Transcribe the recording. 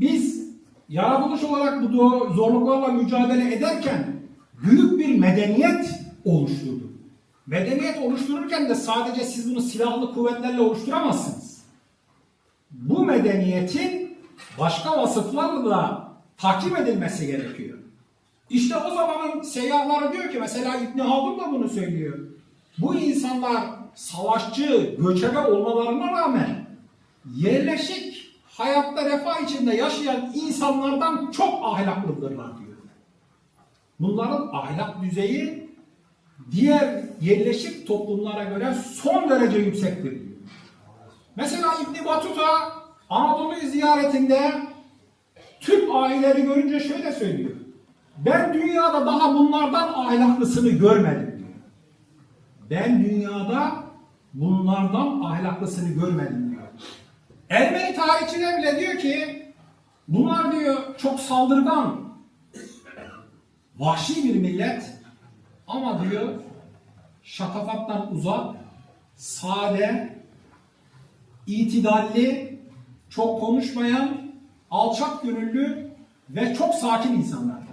biz yaratılış olarak bu zorluklarla mücadele ederken büyük bir medeniyet oluşturduk. Medeniyet oluştururken de sadece siz bunu silahlı kuvvetlerle oluşturamazsınız. Bu medeniyetin başka vasıflarla takip edilmesi gerekiyor. İşte o zamanın seyyahları diyor ki mesela İbn Haldun da bunu söylüyor. Bu insanlar savaşçı, göçebe olmalarına rağmen yerleşik hayatta refah içinde yaşayan insanlardan çok ahlaklıdırlar diyor. Bunların ahlak düzeyi diğer yerleşik toplumlara göre son derece yüksektir diyor. Mesela İbn Batuta Anadolu'yu ziyaretinde Türk aileleri görünce şöyle söylüyor. Ben dünyada daha bunlardan ahlaklısını görmedim diyor. Ben dünyada bunlardan ahlaklısını görmedim diyor. Ermeni tarihçiler bile diyor ki bunlar diyor çok saldırgan, vahşi bir millet ama diyor şatafattan uzak, sade, itidalli, çok konuşmayan, alçak gönüllü ve çok sakin insanlar.